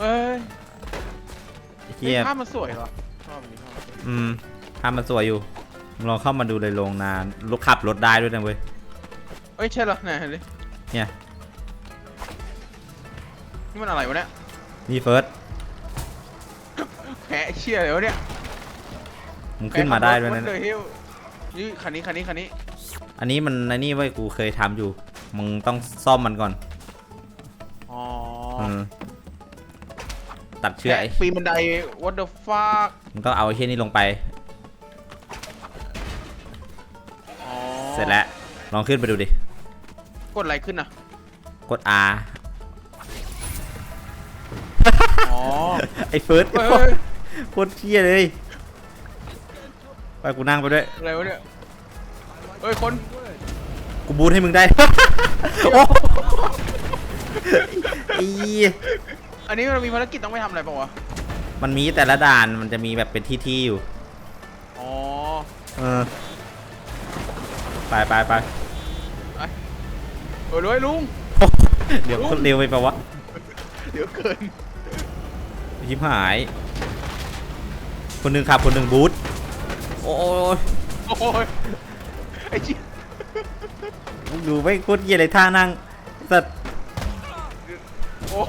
เฮ้ยไอ้เฮียภาพมันสวยเหรอชอบอันนี้ชอบอันนี้อืมภาพมันสวยอยู่มึงลองเข้ามาดูเลยโรงนานรถขับรถได้ด้วยนะเว้ย เอ้ยใช่เหรอไหนเลยเนี่ย นี่มันอะไรวะเนี่ยนี่เฟิร์สแพะเชี่ยเลยวะเนี่ยมึงขึ้นมาได้ด้วยนะเลยฮิวนี่คันนี้คันนี้คันนี้อันนี้มันไอ้นี่เว้ยกูเคยทำอยู่ มึงต้องซ่อมมันก่อนอ๋ออืม ตัดเชือกไอ้แพะปีนบันได what the fuck มึงต้องเอาไอ้เชี่ยนี่ลงไป อ๋อเสร็จแล้ว ลองขึ้นไปดูดิ กดอะไรขึ้นอะกด R อ๋อ ไอ้เฟิร์สเฮ้ยเฮ้ย โคตรเชี่ยเลย ไปกูนั่งไปด้วย อะไรวะเนี่ยเฮ้ยคนกูบูทให้มึงได้ โอ้อี อันนี้มันมีภารกิจต้องไปทำอะไรเปล่าวะ มันมีแต่ละด่านมันจะมีแบบเป็นที่ๆอยู่อ๋อเออไปไปไปเออเลยลุงเดี๋ยวเร็วไปปะวะเดี๋ยวเกินชิบหาย คนหนึ่งขับคนหนึ่งบูทโอ้ยโอ้ยไอ้เชี่ยมึงดูไม่โคตรเยี่ยเลยท่านั่งสัตว์โอ้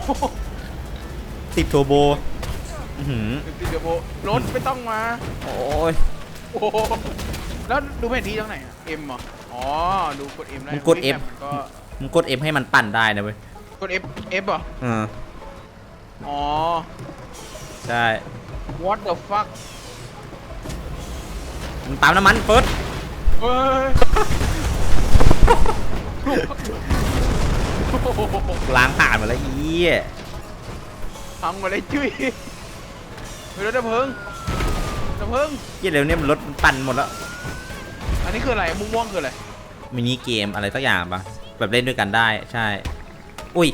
โหติดโทโบอื้อหือติดเดี๋ยวโบรถไม่ต้องมา โอ้ยโอ้โหแล้วดูแผนที่ตรงไหนอะเอ็มเหรอ อ๋อ ดูกดเอ็มได้มึงกด F มันก็มึงกด F ให้มันปั่นได้นะเว้ยกดเอฟเอฟเหรอเอออ๋อ ใช่ what the fuck มึงตามน้ำมันเฟิร์สเฮ้ยโอ้โหล้างผ่านมาแล้วอี พังหมดเลยจุ้ยเฮ้ยรถดับเพลิงดับเพลิงเยี่ยเร็วเนี่ยมันรถมันปั่นหมดแล้วอันนี้คืออะไรม่วงๆคืออะไรมินิเกมอะไรสักอย่างปะแบบเล่นด้วยกันได้ใช่ อุ้ย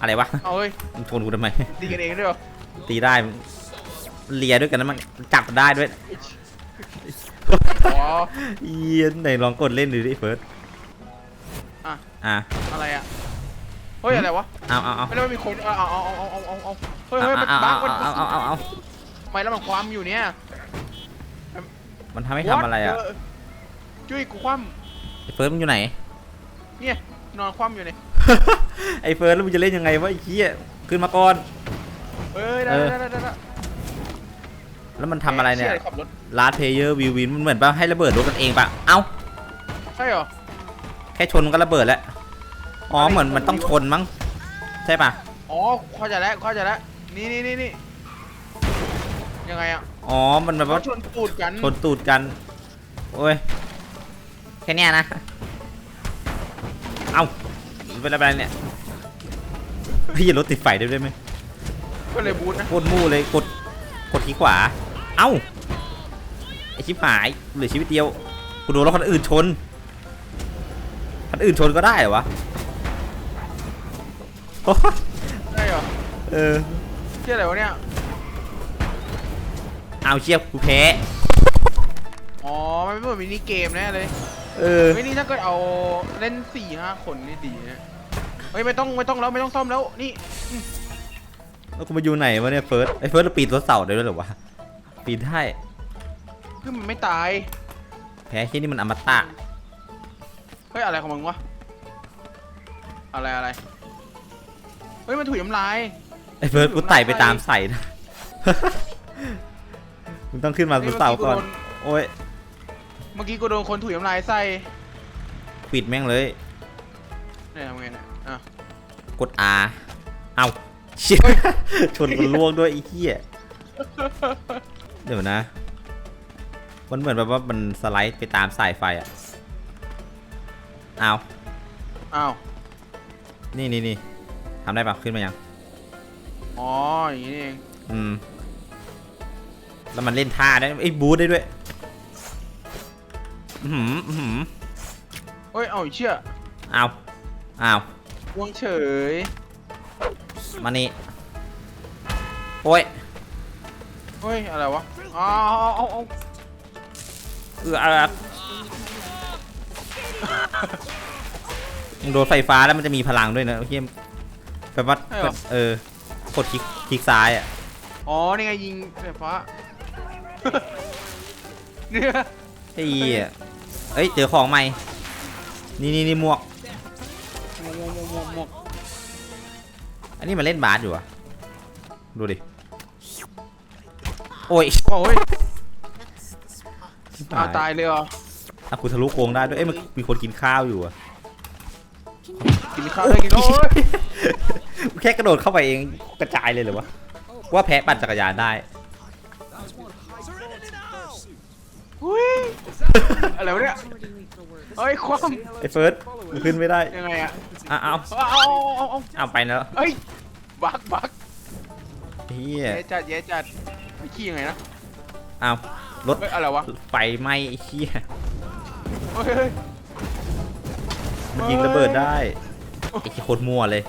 อะไรวะเอาเฮ้ยมึงชนกูทำไมดีกันเองด้วยเหรอตีได้มึงเลียด้วยกันนะมันจับได้ด้วยอ๋อเอียนไหนลองกดเล่นดูดิเฟิร์สอะ อะอะไรอะเฮ้ยอะไรวะเอาเอาเอาไม่ได้ว่ามีคนเอาเอาเอาเอาเอาเอาเอาเฮ้ยเอาเฮ้ยมันเอาบั๊เอากมันเอาเอาเอาเอาไม่แล้วมันความอยู่เนี่ยมันทำให้ทำอะไรอะ What? จุ้ยกูคว่ไอ้เฟิร์สมึงอยู่ไหนำเนี่ยนอนคว่ำอยู่เนี่ยไอ้เฟิร์สแล้วมึงจะเล่นยังไงวะไอ้เหี้ยขึ้นมาก่อนเอ้ยได้เออได้ได้ได้ได้แล้วมันทำอะไรเนี่ยชี่ขับรถลาดเพลเยอร์วิววินมันเหมือนป่ะให้ระเบิดรถกันเองป่ะ เอ้า ใช่เหรอแค่ชนมันก็ระเบิดแล้ว อ๋อเหมือนมันต้องชนมั้ง ใช่ป่ะ อ๋อเข้าใจแล้วเข้าใจแล้ว นี่นี่นี่นี่ยังไงอะอ๋อ มันแบบเขาว่าชนตูดกัน ชนตูดกัน โอ้ย แค่เนี้ยนะ เอ้าเป็นอะไรเนี่ย พี่รถติดไฟได้ด้วยไหมก็เลยบูทนะโคตรมู่เลย กด กดขี้ขวา เอ้า ไอชิบหายเหลือชีวิตเดียว กูโดนรถคนอื่นชนคนอื่นชนก็ได้เหรอวะโอ้ใช่เหรอ เออ เชี่ยอะไรวะเนี่ย เอาเชียบกูแพ้ อ๋อ มันไม่เหมือนมินิเกมแน่เลยเออ เฮ้ยนี่ถ้าเกิดเอาเล่นสี่ห้าคนนี่ดีนะเฮ้ยไม่ต้องไม่ต้องแล้วไม่ต้องซ่อมแล้วนี่แล้วกูมาอยู่ไหนวะเนี่ยเฟิร์สไอ้เฟิร์สเราปีนรถเสาได้ด้วยเหรอวะ ปีนได้คือมันไม่ตาย แพ้ที่นี่มันอมตะ เฮ้ยอะไรของมึงวะ อะไรอะไร เฮ้ยมันถุยน้ำลาย ไอ้เฟิร์สกูไต่ไปตามใส่นะ มึงต้องขึ้นมาบนเสาก่อน โอ้ยเมื่อกี้กูโดนคนถุยน้ำลายใส่ปิดแม่งเลย เนี่ยทำไงเนี่ยอะ กด R เอาเชี่ยชนกันล่วงด้วยไอ้เหี้ยเดี๋ยวนะ มันเหมือนแบบว่ามันสไลด์ไปตามสายไฟอะเอาอ้าว นี่นี่นี่ทำได้ปะขึ้นมายัง อ๋ออย่างนี้นี่เองอืม แล้วมันเล่นท่าได้ไอ้ยบูทได้ด้วย อือหืมออหือเฮ้ยเอาไอ้เชี่ยเอาเอาวงเฉยมานี่ โอ้ย เฮ้ยอะไรวะอ้าวเอาเอาเอาเออเอาเอามึงโดนไฟฟ้าแล้วมันจะมีพลังด้วยนะเฮียแบบว่าแบบเออ กดคลิกคลิกซ้ายอะอ๋อ นี่ไงยิงไฟฟ้า เนี่ยไอ้เหี้ยเอ้ยเจอของใหม่ นี่นี่นี่หมวก หมวกหมวกหมวกหมวกหมวกอันนี้มันเล่นบาสอยู่อะดูดิ โอ้ยโอ้ยเอาตายเลยเหรออะกูทะลุโกรงได้ด้วย เอ้ยมันมีคนกินข้าวอยู่อะ กินข้าวได้กินโอ้ยแค่กระโดดเข้าไปเองกระจายเลยเหรอวะว่าแพ้ปั่นจักรยานได้ อุ้ยอะไรวะเนี่ยเฮ้ยคว่ไอ้เฟิร์สมันขึ้นไม่ได้ำยังไงอะอะเอาเอาเอาเอาเอาเอาไปแล้วเฮ้ยบักบักเฮียเย้จัดเย้จัดไม่ขี้ยังไงนะเอารถเฮ้ยอะไรวะไฟไหม้ไอ้เฮียเฮ้ยเฮ้ยมันยิงระเบิดได้ ไอ้โคตรมั่วเลย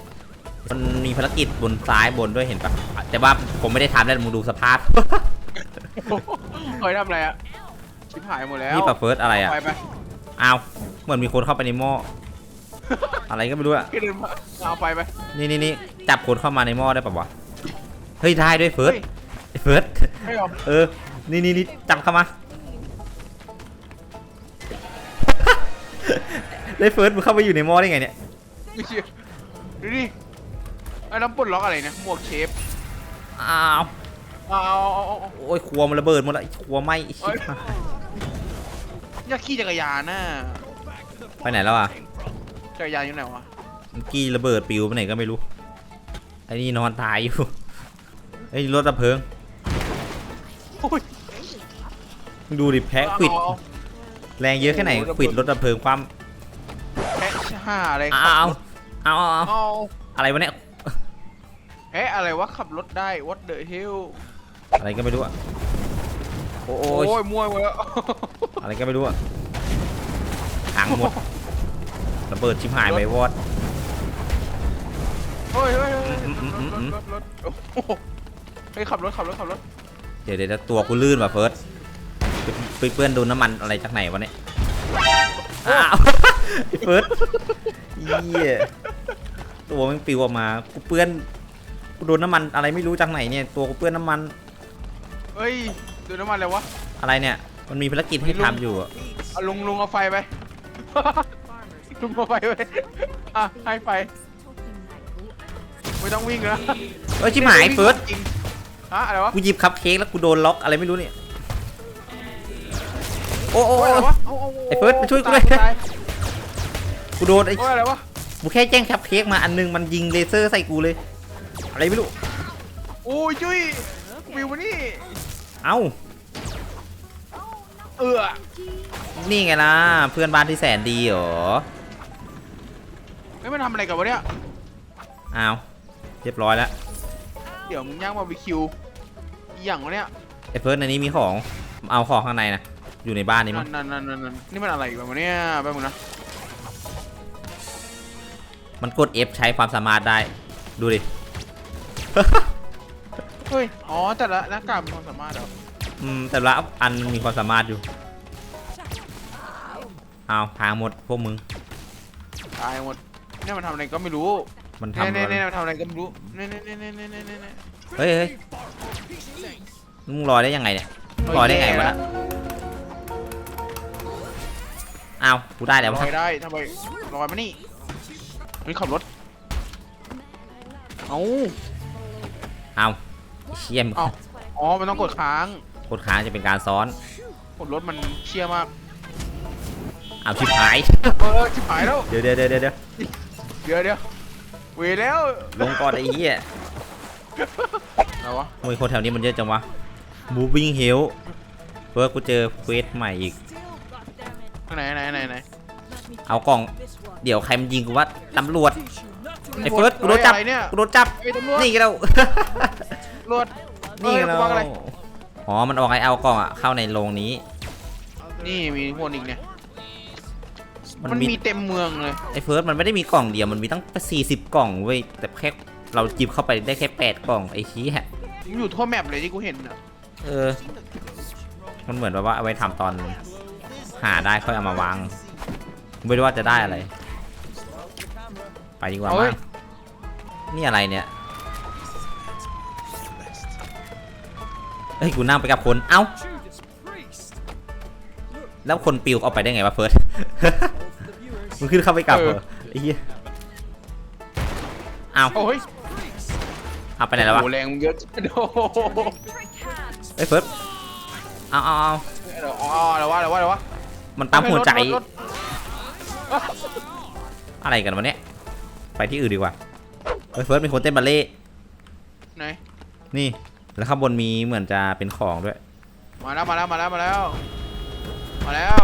มันมีภารกิจบนซ้ายบนด้วยเห็นปะแต่ว่าผมไม่ได้ทำแล้วมึงดูสภาพ เฮ้ยทำอะไรอะชิบหายหมดแล้วนี่ปะเฟิร์สอะไรอะไปไปเอาเหมือนมีคนเข้าไปในหม้อ อะไรก็ไม่รู้อะก็เดินมาเอาไปไปนี่นี่นี่จับคนเข้ามาในหม้อได้ปะวะ เฮ้ยได้ด้วยเฟิร์สฮ้ยไอ้เฟิร์ส ไม่ยอมเออ นี่นี่นี่จับเข้ามา ได้เฟิร์สมึงเข้าไปอยู่ในหม้อได้ไงเนี่ย ไม่เชื่อดูดิไอ้น้ำปลดล็อกอะไรเนี่ยหมวกเชฟอ้าวเอาเอาเอาเอาเอาโอ้ยครัวมันระเบิดหมดแล้วไอ้ครัวไหม้ไอ้ชิบหายอยากขี่จักรยานน่ะไปไหนแล้วอะจักรยานอยู่ไหนวะเมื่อกี้ระเบิดปิวไปไหนก็ไม่รู้ไอ้นี่นอนตายอยู่ไอ้ยรถดับเพลิงโอ้ยมึงดูดิแพ้ควิดเอาเอาแรงเยอะแค่ไหนโอ้โหระเบิดควิดรถดับเพลิงความ แพะช่าอะไรอ้าว เอาเอาเอาเอาอะไรวะเนี่ยแพะอะไรวะขับรถได้ what the hell อะไรก็ไม่รู้อะโอ้โอ้ยยมั่วหมดแล้ว อะไรก็ไม่รู้อะพังหมดระเบิดชิบหายไปวอด เฮ้ยเฮ้ยเฮ้ยอืมอืมอืมอืมรถรถรถรถโอ้โหเฮ้ยขับรถขับรถขับรถเดี๋ยวเดี๋ยวตัวกูลื่นว่ะเฟิร์สไปไปเปื้อนโดนน้ำมันอะไรจากไหนวะเนี่ยอ้าวเฟิร์ส เยี่ยตัวมันปิวออกมากูเปื้อนกูโดนน้ำมันอะไรไม่รู้จากไหนเนี่ยตัวกูเปื้อนน้ำมันเฮ้ยดูน้ำมันเลยวะ อะไรเนี่ยมันมีภารกิจให้ทำอยู่อะเอาลุงลุงเอาไฟไป ลุงเอาไฟไปอะให้ไฟ ไม่ต้องวิ่งแล้วเอ้ยชิบหายเฟิร์สจริงฮะอะไรวะกูหยิบคัพเค้กแล้วกูโดนล็อกอะไรไม่รู้เนี่ยโอ้โอ้โอ้ยโอ้อะไรวะาาไอ้เฟิร์สมาช่วยกูตาด้วยตา กูโดนไอ้โอ้ยอะไรวะกูแค่แจ้งคัพเค้กมาอันนึงมันยิงเลเซอร์ใส่กูเลย อะไรไม่รู้ โอ้ยจุ้ยวิวมานี่เอ้า เออนี่ไงล่ะ เพื่อนบ้านที่แสนดีเหรอ ไม่มันทำอะไรกับวะเนี่ยอ้าว เรียบร้อยแล้วเดี๋ยวมึงย่างบาร์บีคิวอหย่างวะเนี่ยไอ้เฟิร์สในนี้มีของ เอาของข้างในนะ อยู่ในบ้านนี้มั้นั่งนนั่นนั่นนั่นนี่มันอะไรแบบวะเนี่ยแป๊บนึงนะ มันกด F ใช้ความสามารถได้ ดูดิ เฮ้ย อ๋อ แต่ละหน้ากากมีความสามารถเหรออืม แต่ละอันมันมีความสามารถอยู่ เอาพางหมดพวกมึง ตายหมดเนี่ยมันทำอะไรก็ไม่รู้มันเนี่ยทำเนี่ยอะไรเนี่ยมันทำอะไรก็ไม่รู้เนี่ยเนี่ยเนี่ยเนี่ยเนี่ยเนี่ยเนี่ยเฮ้ยเฮ้ยมึงลอยได้ยังไงเนี่ยมึงลอยได้ไงวะน่ะอ้าวกูได้แล้วลวะอยได้ทำไมลอยมานี่ เฮ้ยขับรถ เอ้าเอาเชี่ยมเอ้าอ๋อ มันต้องกดค้าง กดค้างจะเป็นการซ้อน กดรถมันเชี่ยมาก เอาชิบหาย เออชิบหายแล้ว เดี๋ยวเดี๋ยวเดี๋ยวเดี๋ยวเดี๋ยวเดี๋ยวเวรแล้วลงก่อนไอ้เหี้ยอะไรวะ มวยคนแถวนี้มันเยอะจังวะ moving hill เพื่อกูเจอเควสใหม่อีก ไหนไหนไหนไหน เอากล่อง เดี๋ยวใครมันยิงกูว่าตำรวจ ไอ้เฟิร์สกูโดนจับ อะไรเนี่ยกูโดนจับ ไอ้ตำรวจ นี่กันแล้วตำรวจนี่กันเอ้แล้ยวกูวางอะไรอ๋อ มันออกไอเอากล่องอะเข้าในโรงนี้ นี่มีพวกอีกเนี่ย มันมันมีมีเต็มเมืองเลย ไอเฟิร์สมันไม่ได้มีกล่องเดียว มันมีตั้ง 40 กล่องเว้ย แต่แค่เราจิบเข้าไปได้แค่ 8 กล่องไอ้ชี้ฮะมันอยู่ทั่วแมปเลยที่กูเห็นอะเออ มันเหมือนแบบว่าเอาไว้ทำตอน หาได้ค่อยเอามาวาง ไม่รู้ว่าจะได้อะไร ไปดีกว่าเฮ้มั้ย งนี่อะไรเนี่ยเฮ้ยกูนั่งไปกับคน เอ้า Judas Priest. แล้วคนปิวเอาไปได้ไงวะเฟิร์สมึงขึ้นเข้าไปกลับเหรอไอ้เหี้ยเอาโอ้ย Priest. เอาไปไหนแล้ววะโอ้แรงมึงเยอะโอ้โหเฮ้ยเฟิร์สเอาเอาเอาเดี๋ยวอ๋อแล้วว่าแล้วว่าแล้วว่ามันปั๊มหัวใจรถรถรถ อะไรกันวะเนี่ย ไปที่อื่นดีกว่าเฮ้ยเฟิร์สมีคนเต้นบัลเล่ต์ไหน นี่ แล้วข้างบนมีเหมือนจะเป็นของด้วยมาแล้วมาแล้วมาแล้วมาแล้ว มาแล้ว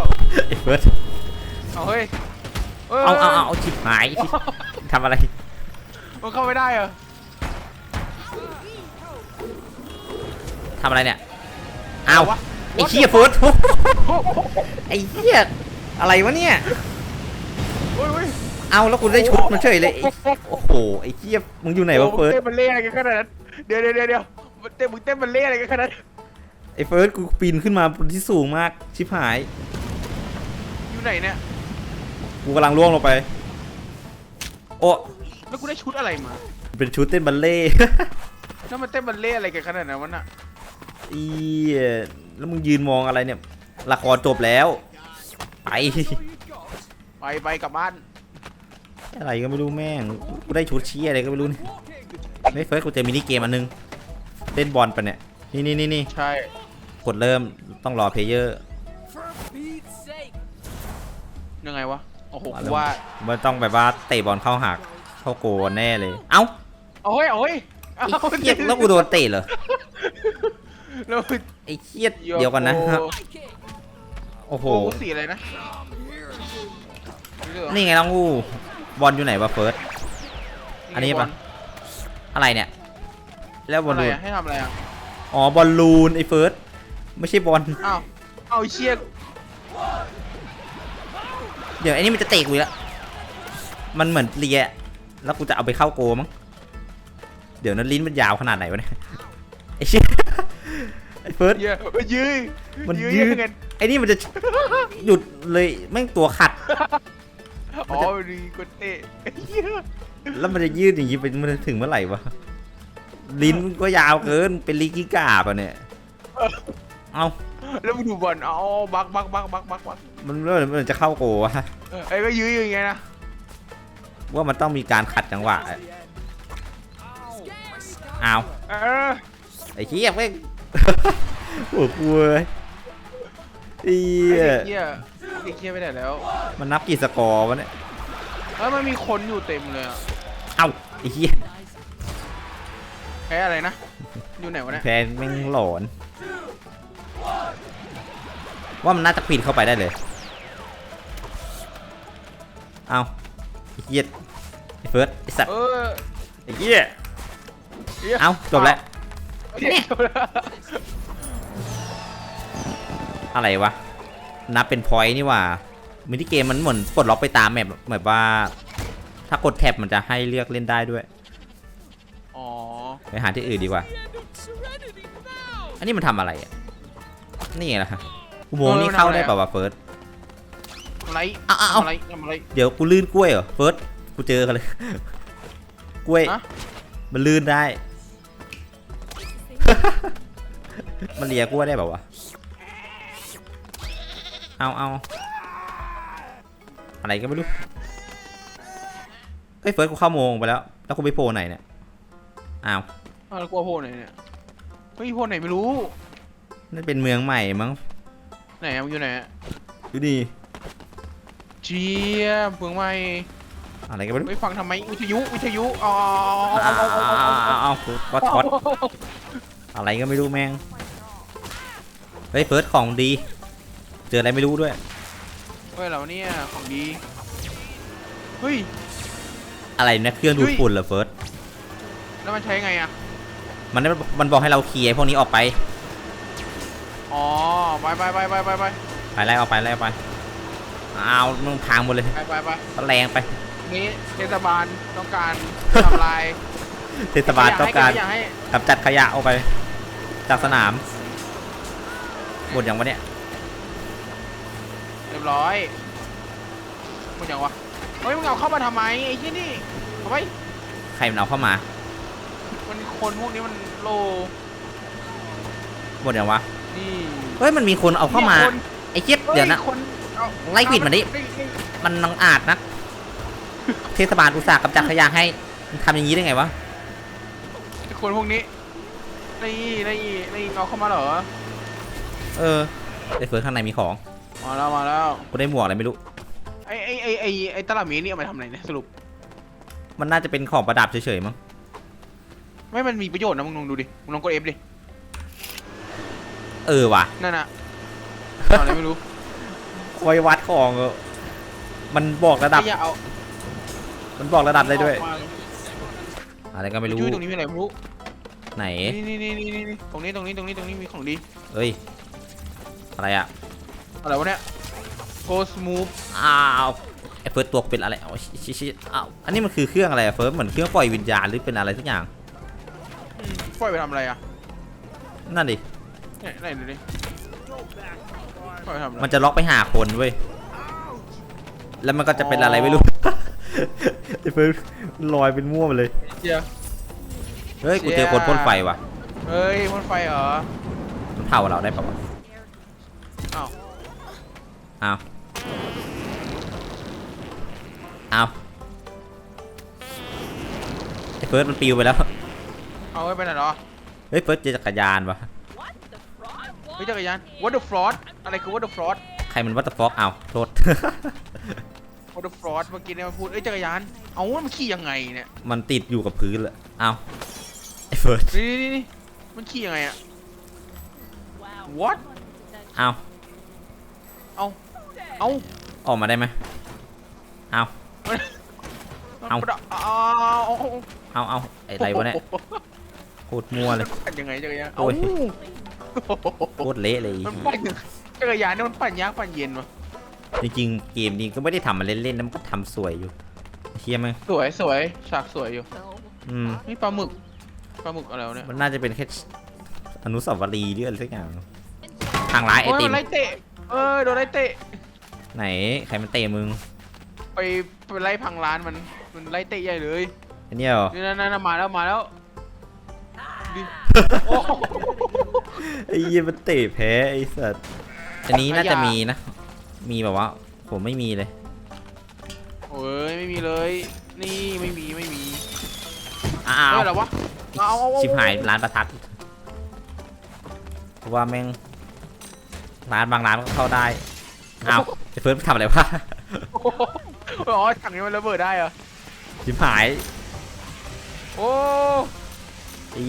ไอ้เฟิร์สเอาเฮ้ยฮ้ยเอาเอาเอาเอาชิบหายทำอะไร มันเข้าไม่ได้เหรอทำอะไรเนี่ย เอาวะ ไอ้เหี้ยเฟิร์ส ไอ้เหี้ยอะไรวะเนี่ยโอ้ยโอ้ยเอาแล้วกูได้ชุดมาเฉยเลยไอ้โอ้โหไอ้เหี้ยมึงอยู่ไหนวะเฟิร์สโอ้มึงเต้นบัลเล่อะไรกันขนาดนั้นเดี๋ยวเดี๋ยวเดี๋ยวเดี๋ยวมึงเต้นมึงเต้นบัลเล่อะไรกันขนาดนั้นไอ้เฟิร์สกูปีนขึ้นมาบนที่สูงมากชิบหายอยู่ไหนเนี่ยกูกำลังล่วงลงไปโอ้แล้วกูได้ชุดอะไรมาเป็นชุดเต้นบัลเล่ต์แล้วมันเต้นบัลเล่อะไรกันขนาดนั้นวะน่ะอีแล้วมึงยืนมองอะไรเนี่ยละครจบแล้วไป ไปไปกลับบ้านอะไรก็ไม่รู้แม่ง กูได้ชุดชี้อะไรก็ไม่รู้เนี่ยไม่เฟิร์สกูเจอมินิเกมอันนึง เล่นบอลปะเนี่ย นี่นี่นี่นี่ใช่ กดเริ่มต้องรอเพลเยอร์ For Pete's sake. ยังไงวะ โอ้โหว่ากูว่ามันต้องแบบว่าเตะบอลเข้าหักเข้าโกนแน่เลย เอ้าเอาเฮ้ยเอาเฮ้ยไอ้เอาเหี้ยแล้วกูโดนเตะเหรอแล้วไอ้เหี้ยเดียวกันนะ โอ้โหโอ้โหสีอะไรนะ นี่เหรอนี่ไงน้องกูบอลอยู่ไหนวะเฟิร์สอันนี้ปะอะไรเนี่ย แล้วบอลอะไรลูนอะให้ทำอะไรอะอ๋อบอลลูนไอ้เฟิร์สไม่ใช่บอลอ้าวเอาไอ้เชี่ยเดี๋ยวไอ้นี่มันจะเตะกูอีกแล้วมันเหมือนเลียแล้วกูจะเอาไปเข้าโกมั้งเดี๋ยวนั้นลิ้นมันยาวขนาดไหนวะเนี่ยไอ้เชี่ยไอ้เฟิร์สเหี้ยมันยืดมันยืยืดเงินไอ้นี่มันจะหยุดเลยแม่งตัวขัด อ๋อดีกดเตะไอ้เหี้ยแล้วมันจะยืดอย่างนี้ไปมันจะถึงเมื่อไหร่วะ ลิ้นมันก็ยาวเกิน เป็นลิกิกาป่ะเนี่ย เอาแล้วมึงดูบอลเอาบักบักบักบักบักบักมันเมื่อไหร่มันจะเข้าโกวะไอ้ก็ยืดอย่างเงี้ยนะ ว่ามันต้องมีการขัดจังหวะอะเอาเออไอ้เหี้ยแม่งโอ้กูเว้ยไอ้ไอ้เหี้ยเด็กเหี้ย เด็กเหี้ยไปไหนแล้วมันนับกี่สกอร์วะเนี่ยแล้วมันมีคนอยู่เต็มเลยอะเอ้าไอ้เหี้ยแพ้อะไรนะ อยู่ไหนวะเนี่ยแพนแม่งหลอน ว่ามันน่าจะปีนเข้าไปได้เลย เอาไอ้เหี้ยไอ้เฟิร์สไอ้สัตว์เออไอ้เหี้ยหี้ยเอาจบแล้วเนี่ยจบแล้ว อะไรวะ นับเป็นพอยต์นี่หว่ามินิเกมมันเหมือนปลดล็อกไปตามแมปแบบว่า ถ้ากดแท็บมันจะให้เลือกเล่นได้ด้วยอ๋อไปหาที่อื่นดีกว่า Serenity now. อันนี้มันทำอะไรอะ นี่ไงล่ะฮะอุโมงค์นี่เข้าได้เปล่าวะเฟิร์สอะไรเอาเอาเอาทำอะไรทำอะไร เดี๋ยวกูลื่นกล้วยเหรอเฟิร์สกูเจอกันเลย กล้วยฮะมันลื่นได้ มันเลียกล้วยได้เปล่าวะ เอาเอาอะไรก็ไม่รู้เฮ้ยเฟิร์สกูเข้าโมงไปแล้ว แล้วกูไปโผล่ไหนเนี่ยอ้าวอ้าวแล้วกลัวโพลไหนเนี่ยเฮ้ยโพลไหนไม่รู้นั่นเป็นเมืองใหม่มั้งไหนอะมึงอยู่ไหนอะดูดิเจียบเมืองใหม่อะไรก็ไม่รู้ไม่ฟังทำไมวิทยุวิทยุอ๋ออ้าวอ้าวอ้าวอ้าวอ้าวกูก็ช็อตอะไรก็ไม่รู้แม่งเฮ้ยเฟิร์สของดี เจออะไรไม่รู้ด้วย เฮ้ยเราเนี่ยของดี เฮ้ย อะไรนะเครื่องดูดเฮ้ยฝุ่นเหรอเฟิร์สแล้วมันใช้ไงอะมันมันบอกให้เราเคลียร์ไอ้พวกนี้ออกไป อ๋อ ไปไปไปไปไปไปไปไล่ออกไปไล่ออกไปอ้าวมึงพังหมดเลยไปไปไปก็แรงไป นี้เทศบาลต้องการทำลาย เทศบาลต้องการอยากให้กำจัดขยะออกไป จากสนามหมดอย่างวะเนี่ยเรี ยบร้อยมึงอย่างวะเฮ้ยมึงเอาเข้ามาทำไมไอ้ที่นี่เอาไว้ใครมันเอาเข้ามา มันคนพวกนี้มันโลหมดยังวะ นี่เฮ้ย มันมีคนเอาเข้ามา นี่ยคนไอ้เจี๊ยบเดี๋ยวนะ ฮ้คนเอาไล่ควิดมันดิ มันนังอาจนะ เทศบาลอุตสาหกำจัดขยะให้มึงทำอย่างนี้ได้ไงวะ ไอ้คนพวกนี้นี่นี่นี่เอาเข้ามาเหรอ เออไอ้เฟิร์สข้างในมีของ มาแล้วมาแล้วกูได้หมวกอะไรไม่รู้ ไอ้ไอ้ไอ้ไอ้ไอ้ตลับเมตรนี่เอาไปทำอะไรเนี่ยสรุปมันน่าจะเป็นของประดับเฉยๆมั้ง ไม่มันมีประโยชน์นะมึงลองดูดิมึงลองกดเอฟดิเออว่ะนั่นน่ะเอาอะไรไม่รู้คอยวัดของเออมันบอกระดับ ไอ้อย่าเอามันบอกระดับได้ด้วยเอามาอะไรก็ไม่รู้ จุ้ยตรงนี้มีอะไรไม่รู้ไหน นี่นี่นี่นี่นี่ตรงนี้ตรงนี้ตรงนี้ตรงนี้มีของดี เอ้ย อะไรอะ อะไรวะเนี่ย go smooth อ้าวไอ้เฟิร์สตัวเป็นอะไรเอาชิชิชิอ้าวอันนี้มันคือเครื่องอะไรอะเฟิร์สเหมือนเครื่องปล่อยวิญญาณหรือเป็นอะไรสักอย่างอืมปล่อยไปทำอะไรอะนั่นดิไหนไหนดูดิปล่อยไปทำอะไรมันจะล็อกไปหาคนเว้ยแล้วมันก็จะเป็นอะไรไม่รู้ไอ้เฟิร์สลอยเป็นมั่วไปเลยเจียเฮ้ยกูเจอคนพ่นไฟว่ะเฮ้ยมันไฟเหรอมันเผาเราได้ปะวะอ้าว อ้าวอ้าวไอ้เฟิร์สมันปิวไปแล้ว เอาไว้ไปไหนเหรอเฮ้ยเฟิร์สเจอจักรยานวะ What the fraud? เฮ้ยจักรยาน what the fraud อะไรคือ what the fraud ใครมันวัตฟอกอ้าวโทษ what the fraud เมื่อกี้เนี่ยมันพูดเอ้ยจักรยาน เอามันขี่ยังไงเนี่ย มันติดอยู่กับพื้นเลยอ้าวไอ้เฟิร์สนี่นี่นี่มันขี่ยังไงอะ Wow. what อ้าวเอา เอาออกมาได้ไหมอ้าวเอาเอาเอาเอาอ้าวอ้าวไอ้ไรวะเนี่ยโคตรมั่วเลยปั่นยังไงจักรยานโอ้เอายโคตรเละเลยมันปั่นจักรยานเนี่ยมันปั่นยากปั่นเย็นวะจริงๆเกมนี้ก็ไม่ได้ทำมาเล่นๆนะมันก็ทำสวยอยู่เฮียมั้งสวยสวยฉากสวยอยู่ No. อืมนี่ปลาหมึกปลาหมึกอะไรวะเนี่ยมันน่าจะเป็นแค่อนุสาวรีย์หรืออะไรสักอย่างทางร้ายไอโอ้ยติมัมนไล่เตะเออโดนไล่เตะ ไหนใครมันเตะมึงไปไปไล่พังร้านมันมันไล่เตะใหญ่เลยอันเนี้ยเหรอนี่นั่นนั่นมาแล้วมาแล้วดิโอ้โหไอ้เหี้ยมันเตะแพ้ไอ้สัตว์อันนี้น่าจะมีนะ มีแบบว่า ผมไม่มีเลยโอ้ยไม่มีเลย นี่ไม่มีไม่มีอ้าเฮ้วยอะไรวะเอาเอาเอาชิบหายร้านประทัดเพราะว่าแม่งร้านบางร้านก็เข้าได้อ้าว ไอ้เฟิร์สทำอะไรวะโอ้โหอ๋อถังนี้มันระเบิดได้เหรอ ชิบหายโอ้ไอ้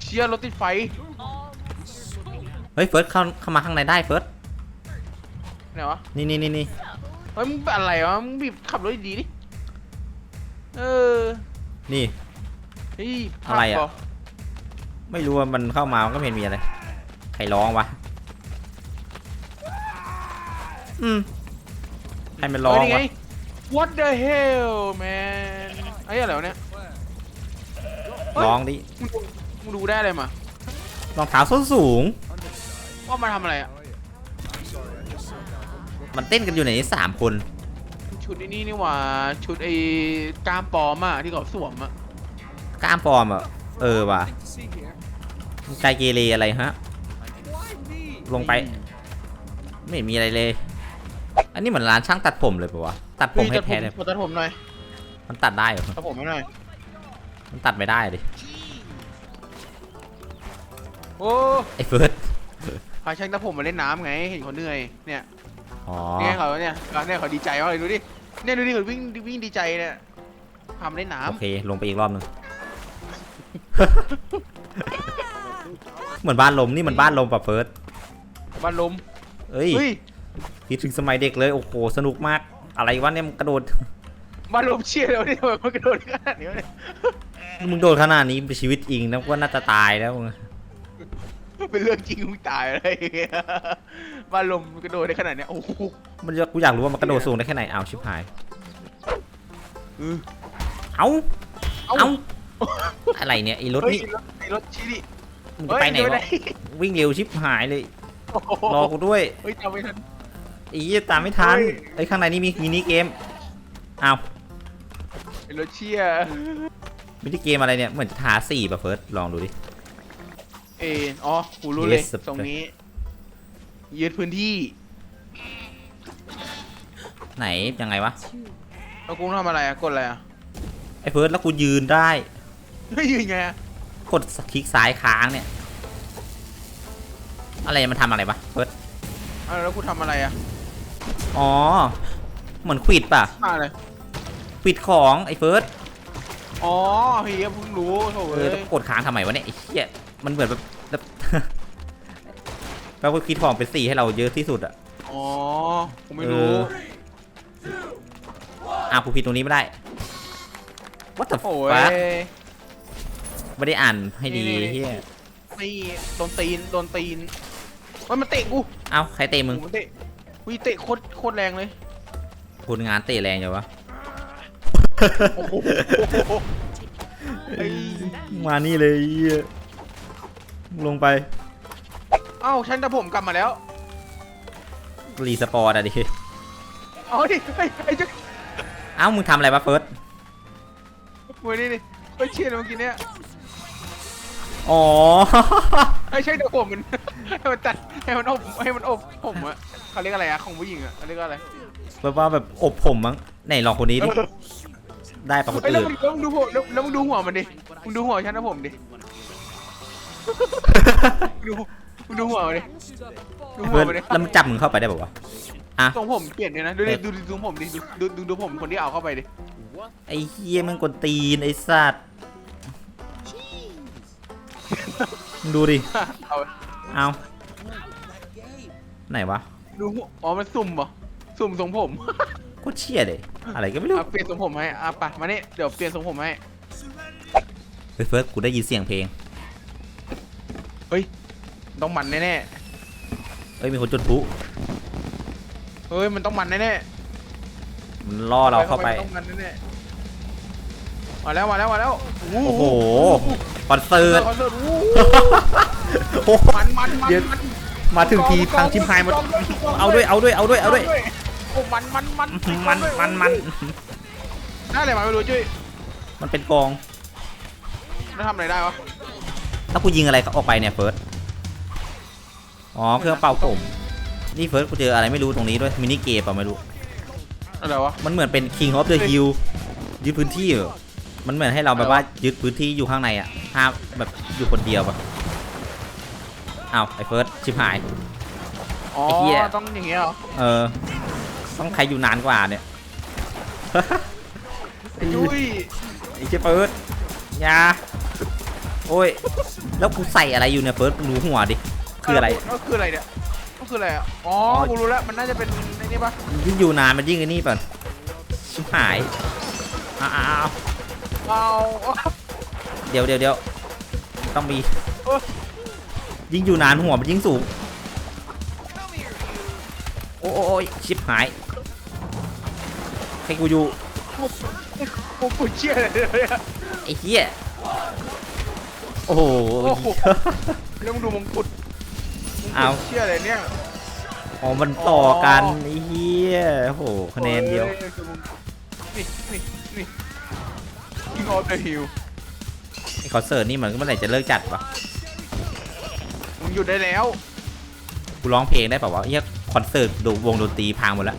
เชียร์รถติดไฟ เฮ้ยเฟิร์สเข้าเข้ามาข้างในได้เฟิร์สไหนวะ นี่นี่นี่นี่เฮ้ยมึงเป็นอะไรวะ มึงบีบขับรถดีๆดิ เออนี่ เฮ้ยอะไรอะภาพไม่รู้ว่ามันเข้ามามันก็ไม่เห็นมีอะไรใครร้องวะ อืมใครมันร้องเฮ้ยนี่ไง วะ What the hell man ไอ้อะไรวะเนี่ยเฮ้ยร้องดิ มึงดูมึงดูได้อะไรมารองเท้าส้นสูง ว่ามันทำอะไรอะมันเต้นกันอยู่ในนี้สามคน ชุดไอ้นี่นี่หว่า ชุดไอ้กล้ามปลอมอะที่เขาสวมอะกล้ามปลอมอะ เออว่ะ Nothing to see here. ใจเกเรอะไรฮะ Why me? ลงไป ไม่เห็นมีอะไรเลย อันนี้เหมือนร้านช่างตัดผมเลยปะวะ ตัดผมให้ตัดแพ้เลย ตัดผมหน่อย มันตัดได้เหรอ ตัดผมให้หน่อย มันตัดไม่ได้ดิ โอ้ไอ้เฟิร์สพาช่างตัดผมมาเล่นน้ำไง เห็นเขาเหนื่อย เนี่ยอ๋อเนี่ยเขาเนี่ยเขาเนี่ยเขาดีใจมากเลยดูดิ เนี่ยดูดิเขาวิ่งวิ่งดีใจเนี่ยทำเล่นน้โอเค ลงไปอีกรอบหนึงเหมือนบ้านลมนี่มันบ้านลมปะเฟิร์สำบ้านลมเอ้ยเฮ้ย คิดถึงสมัยเด็กเลย โอ้โห สนุกมาก อะไรวะเนี่ยมันกระโดดบ้านลมเชี่ยแล้วเนี่ยมันกระโดดขนาดนี้วะเนี่ยมึงโดดขนาดนี้เป็นชีวิตจริงนะว่าน่าจะตายแล้วมึงเป็นเรื่องจริงมึงตายอะไรอย่างเงี้ยบ้านลมมันกระโดดได้ขนาดเนี้ยโอ้โหมันจะกูอยากรู้ว่ามันกระโดดสูงได้แค่ไหนเอาชิบหายเออเอาเอ้าเอา อะไรเนี่ยไอ้รถเฮ้ยนี่รถไอ้รถชี้ดิมึงจะไปไหนเฮ้ยวะวิ่งเร็วชิบหายเลย โอ้โหรอกูด้วยเฮ้ยจำไม่ทันไอ้เหี้ยตามไม่ทันเฮ้ยไอ้ยข้างในนี่มีมินิเกมเอาไอ้รถเชี่ยมินิเกมอะไรเนี่ยเหมือนจะทาสีป่ะเฟิร์สลองดูดิ เอ็นอ๋อกูรู้เลย Yes, sir. ตรงนี้ยึดพื้นที่ไหนยังไงวะแล้วกูทำอะไรอะกดอะไรอะไอ้เฟิร์สแล้วกูยืนได้ ไม่ยืนไงอะกดคลิกซ้ายค้างเนี่ย อะไรมันทำอะไรวะเฟิร์สอ้าวแล้วกูทำอะไรอะ อ๋อ เหมือนควิดป่ะมาเลยควิดของไอ้เฟิร์สอ๋อเฮียเพิ่งรู้โถ่เอเอ้อยต้องกดค้างทำไมวะเนี่ยไอ้เหี้ยมันเหมือนแบบแบบ แปลว่าควิดของเป็นสี่ให้เราเยอะที่สุดอะ อ๋อกูไม่รู้ เอออ้าวกูผิดตรงนี้ไม่ได้ What the โอ้ fuck ย ไม่ได้อ่านให้ดีนี่เฮียนี่โดนตีนโดนตีนมันมาเตะกูเอ้าใครเตะมึงโอ้โหมันเตะ วิเตะโคตรโคตรแรงเลย คุณงานเตะแรงอยู่วะ โอ้โหไอ้มานี่เลยเหี้ยลงไปเอ้าฉันแต่ผมกลับมาแล้ว รีสปอร์ตอะดิ เอาดิไอ้ไอ้เจ้าเอ้ามึงทำอะไรวะเฟิร์สมวยนี่นี่ไอ้เชี่ยเมื่อกี้เนี้ยอ๋อ ไม่ใช่แต่ผมมัน ให้มันตัดให้มันอบให้มันอบผมอะเขาเรียกอะไรอะของผู้หญิงอะเขาเรียกว่าอะไรแบบว่าแบบอบผมมั้งไหนลองคนนี้ดิได้ปะคนเอ้ยแล้วอื่นมึงแล้วมึงดูหัวแล้วแล้วมึงดูหัวมันดิมึงดูหัวฉันนะผมดิมึงดูมึงดูหัวมันดิดูหัเฟิวร์สมันดิแล้วมันจับมึงเข้าไปได้ปะวะทรงผมเปลี่ยนเลยนะดูดิดูดิดูผมดิดูดูดูดูผมคนที่เอาเข้าไปดิไอ้เฮียมึงกวนตีนไอ้สัตว์ มึงดูดิ เอาเอาไหนวะดูหัวอ๋อ มันสุ่มเหรอ สุ่มทรงผม โคตรเชี่ยเลยอะไรก็ไม่รู้อะเปลี่ยนทรงผมให้อะไปมานี่เดี๋ยวเปลี่ยนทรงผมให้ เฮ้ยเฟิร์สกูได้ยินเสียงเพลงต้องมันแน่เฮ้ยมีคนจุดพลุๆเฮ้ย มันต้องมันแน่ๆมันล่อเราเข้าไปต้องมันแน่ๆ มาแล้วมาแล้วมาแล้วโอ้โหคอนเสิร์ตคอนเสิร์ตอู้โอ้โหมันมันมันเดี๋ยวมันมาถึงทีพังชิมหายหมดเอาด้วยเอาด้วยเอาด้วยเอาด้วยโอ้มันมันมันมันมันมันได้อะไรมาไม่รู้จุ้ยมันเป็นกองแล้วทำอะไรได้วะถ้ากูยิงอะไรออกไปเนี่ยเฟิร์สอ๋อเครื่องเป่าผมนี่เฟิร์สกูเจออะไรไม่รู้ตรงนี้ด้วยมินิเกมเปล่าไม่รู้อะไรวะมันเหมือนเป็น King of the Hill ยึดพื้นที่เหรอ มันเหมือนให้เราแบบว่ายึดพื้นที่อยู่ข้างในอะห้ามแบบอยู่คนเดียวปะอ้าวไอ้เฟิร์สชิบหาย อ๋อ ไอ้เหี้ย ต้องอย่างเงี้ยเหรอ เออ ต้องใครอยู่นานกว่าเนี่ย ไอ้จุ้ยไอ้เจ้าเฟิร์สอยาโอ้ย แล้วกูใส่อะไรอยู่เนี่ยเฟิร์สดูหัวดิ คืออะไร ก็คืออะไรเนี่ยก็คืออะไรอะอ๋อ กูรู้แล้ว มันน่าจะเป็นไอ้นี่ปะยิ่งอยู่นานมันยิ่งไอ้นี่ป่ะชิบหายอ้าวอ้าว เอาเดี๋ยวเดี๋ยวเดี๋ยวต้องมีเออยิ่งอยู่นานหัวมันยิ่งสูงโอ้โอ้โอ้ยชิบหายให้กูอยู่กูกูเชี่ยเลยอะไอ้เหี้ยโอ้โหโอ้โหแล้วมึงดูมงกุฎมงเอากุฎเชี่ยอะไรเนี่ยอ๋อมันต่อกันไอ้เหี้ยโอ้โหคะแนนเดียวฮ้นี่นี่ นี่ King of the Hill ไอ้คอนเสิร์ตนี่มันก็เมื่อไหร่จะเลิกจัดวะมึงหยุดได้แล้ว กูร้องเพลงได้เปล่าวะเฮียคอนเสิร์ตดูวงดนตรีพังหมดแล้ว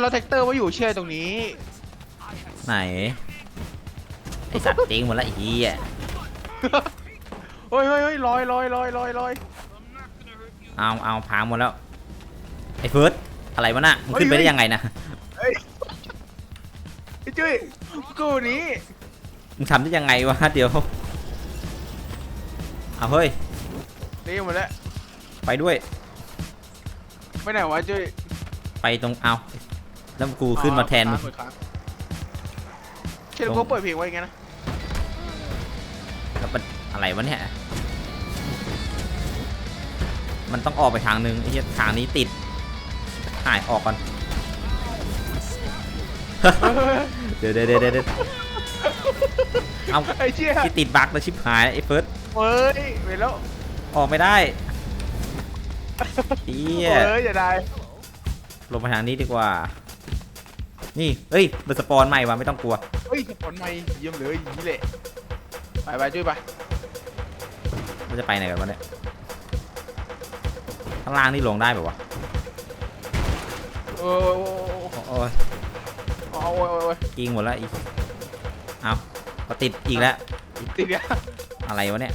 เราแท็กเตอร์ว่าอยู่เชื่อตรงนี้ ไหนไอสัตว์จริงหมดแล้วไอ้เหี้ยเฮ้ยเฮ้ยเฮ้ยลอยลอยลอยลอยลอยเอาเอาพังหมดแล้วไอ้เฟิร์สอะไรวะน่ะมึงขึ้นไปได้ยังไงนะเฮ้ยไอ้ จุ้ยกูนี้มึงทำได้ยังไงวะเดี๋ยวเอาเฮ้ย นี่หมดแล้วไปด้วย ไปไหนวะจุ้ยไปตรงเอาแล้วกูขึ้นมาแทนมึงค้งค้างเชื่อกูเปิดเพลงไว้อย่างงี้นะแล้วมันอะไรวะเนี่ย มันต้องออกไปทางนึงไอ้เหี้ยทางนี้ติดหายออกก่อน เดี๋ยวเดี๋ยวเดี๋ยวเดี๋ยวเอาไอ้เชี่ยที่ติดบั๊กแล้วชิบหายไอ้เฟิร์สเฮ้ยไปแล้วออกไม่ได้เฮียเฮ้ยอย่าได้ลงไปทางนี้ดีกว่า นี่เอ้ยมันสปอนใหม่ว่ะไม่ต้องกลัวเฮ้ยสปอนไม่เยี่ยมเลยอย่างนี้แหละไปไปจุ้ยไปมันจะไปไหนกันวะเนี่ยข้างล่างนี่ลงได้แบบวะโอ้ย โอ้ยโอ้ยโอ้ยโอ้ยโอ้ยอิงหมดแล้วอีก เอาก็ติดอีกแล้วติดเนี่ยอะไรวะเนี่ย